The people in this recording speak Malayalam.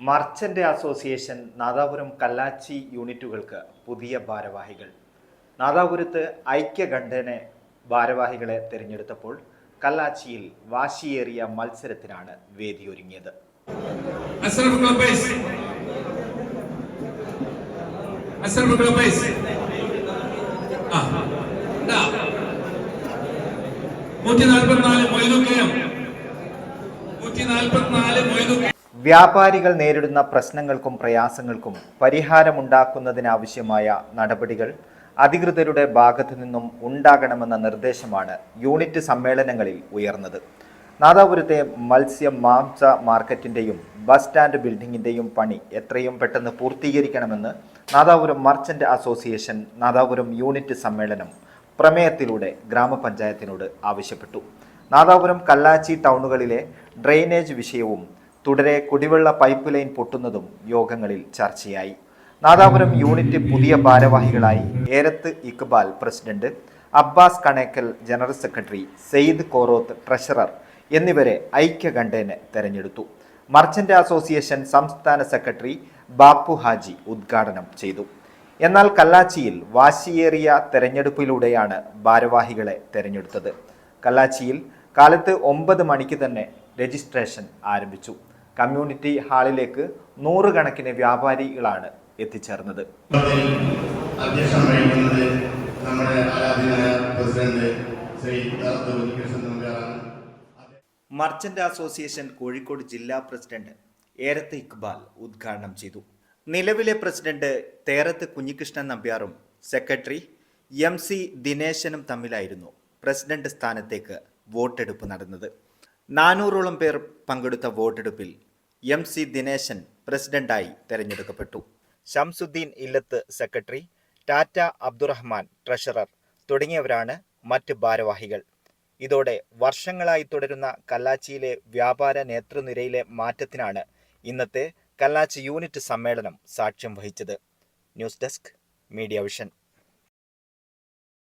മർച്ചന്റ് അസോസിയേഷൻ നാദാപുരം കല്ലാച്ചി യൂണിറ്റുകൾക്ക് പുതിയ ഭാരവാഹികൾ. നാദാപുരത്ത് ഐക്യകണ്ഠനെ ഭാരവാഹികളെ തിരഞ്ഞെടുത്തപ്പോൾ കല്ലാച്ചിയിൽ വാശിയേറിയ മത്സരത്തിനാണ് വേദിയൊരുങ്ങിയത്. ദാ. നൂറ്റി നാൽപ്പത്തിനാല് മൊയ്തുക്കയം നൂറ്റി നാൽപ്പത്തിനാല് മൊയ്തുക്കയം വ്യാപാരികൾ നേരിടുന്ന പ്രശ്നങ്ങൾക്കും പ്രയാസങ്ങൾക്കും പരിഹാരമുണ്ടാക്കുന്നതിനാവശ്യമായ നടപടികൾ അധികൃതരുടെ ഭാഗത്തു നിന്നും ഉണ്ടാകണമെന്ന നിർദ്ദേശമാണ് യൂണിറ്റ് സമ്മേളനങ്ങളിൽ ഉയർന്നത്. നാദാപുരത്തെ മത്സ്യ മാംസ മാർക്കറ്റിന്റെയും ബസ് സ്റ്റാൻഡ് ബിൽഡിംഗിന്റെയും പണി എത്രയും പെട്ടെന്ന് പൂർത്തീകരിക്കണമെന്ന് Nadapuram merchant association Nadapuram unit സമ്മേളനം പ്രമേയത്തിലൂടെ ഗ്രാമപഞ്ചായത്തിനോട് ആവശ്യപ്പെട്ടു. നാദാപുരം കല്ലാച്ചി ടൗണുകളിലെ ഡ്രെയിനേജ് വിഷയവും തുടരെ കുടിവെള്ള പൈപ്പ് ലൈൻ പൊട്ടുന്നതും യോഗങ്ങളിൽ ചർച്ചയായി. നാദാപുരം യൂണിറ്റ് പുതിയ ഭാരവാഹികളായി Erath Iqbal president Abbas Kanekkal general secretary Syed Koroth treasurer എന്നിവരെ ഐക്യകണ്ഠേന തെരഞ്ഞെടുത്തു. മർച്ചന്റ് അസോസിയേഷൻ സംസ്ഥാന സെക്രട്ടറി ബാപ്പു ഹാജി ഉദ്ഘാടനം ചെയ്തു. എന്നാൽ കല്ലാച്ചിയിൽ വാശിയേറിയ തെരഞ്ഞെടുപ്പിലൂടെയാണ് ഭാരവാഹികളെ തെരഞ്ഞെടുത്തത്. കല്ലാച്ചിയിൽ കാലത്ത് ഒമ്പത് മണിക്ക് തന്നെ രജിസ്ട്രേഷൻ ആരംഭിച്ചു. കമ്മ്യൂണിറ്റി ഹാളിലേക്ക് നൂറുകണക്കിന് വ്യാപാരികളാണ് എത്തിച്ചേർന്നത്. വഹിക്കുന്നത് നമ്മുടെ പ്രസിഡന്റ് മർച്ചന്റ് അസോസിയേഷൻ കോഴിക്കോട് ജില്ലാ പ്രസിഡന്റ് ഏരത്ത് ഇക്ബാൽ ഉദ്ഘാടനം ചെയ്തു. നിലവിലെ പ്രസിഡന്റ് തേരത്ത് കുഞ്ഞികൃഷ്ണൻ നമ്പ്യാറും സെക്രട്ടറി എം സി ദിനേശനും തമ്മിലായിരുന്നു പ്രസിഡന്റ് സ്ഥാനത്തേക്ക് വോട്ടെടുപ്പ് നടന്നത്. നാനൂറോളം പേർ പങ്കെടുത്ത വോട്ടെടുപ്പിൽ എം സി ദിനേശൻ പ്രസിഡന്റായി തെരഞ്ഞെടുക്കപ്പെട്ടു. ഷംസുദ്ദീൻ ഇല്ലത്ത് സെക്രട്ടറി ടാറ്റ അബ്ദുറഹ്മാൻ ട്രഷറർ തുടങ്ങിയവരാണ് മറ്റ് ഭാരവാഹികൾ. ഇതോടെ വർഷങ്ങളായി തുടരുന്ന കല്ലാച്ചിയിലെ വ്യാപാര നേതൃനിരയിലെ മാറ്റത്തിനാണ് ഇന്നത്തെ കല്ലാച്ചി യൂണിറ്റ് സമ്മേളനം സാക്ഷ്യം വഹിച്ചത്. News desk media vision.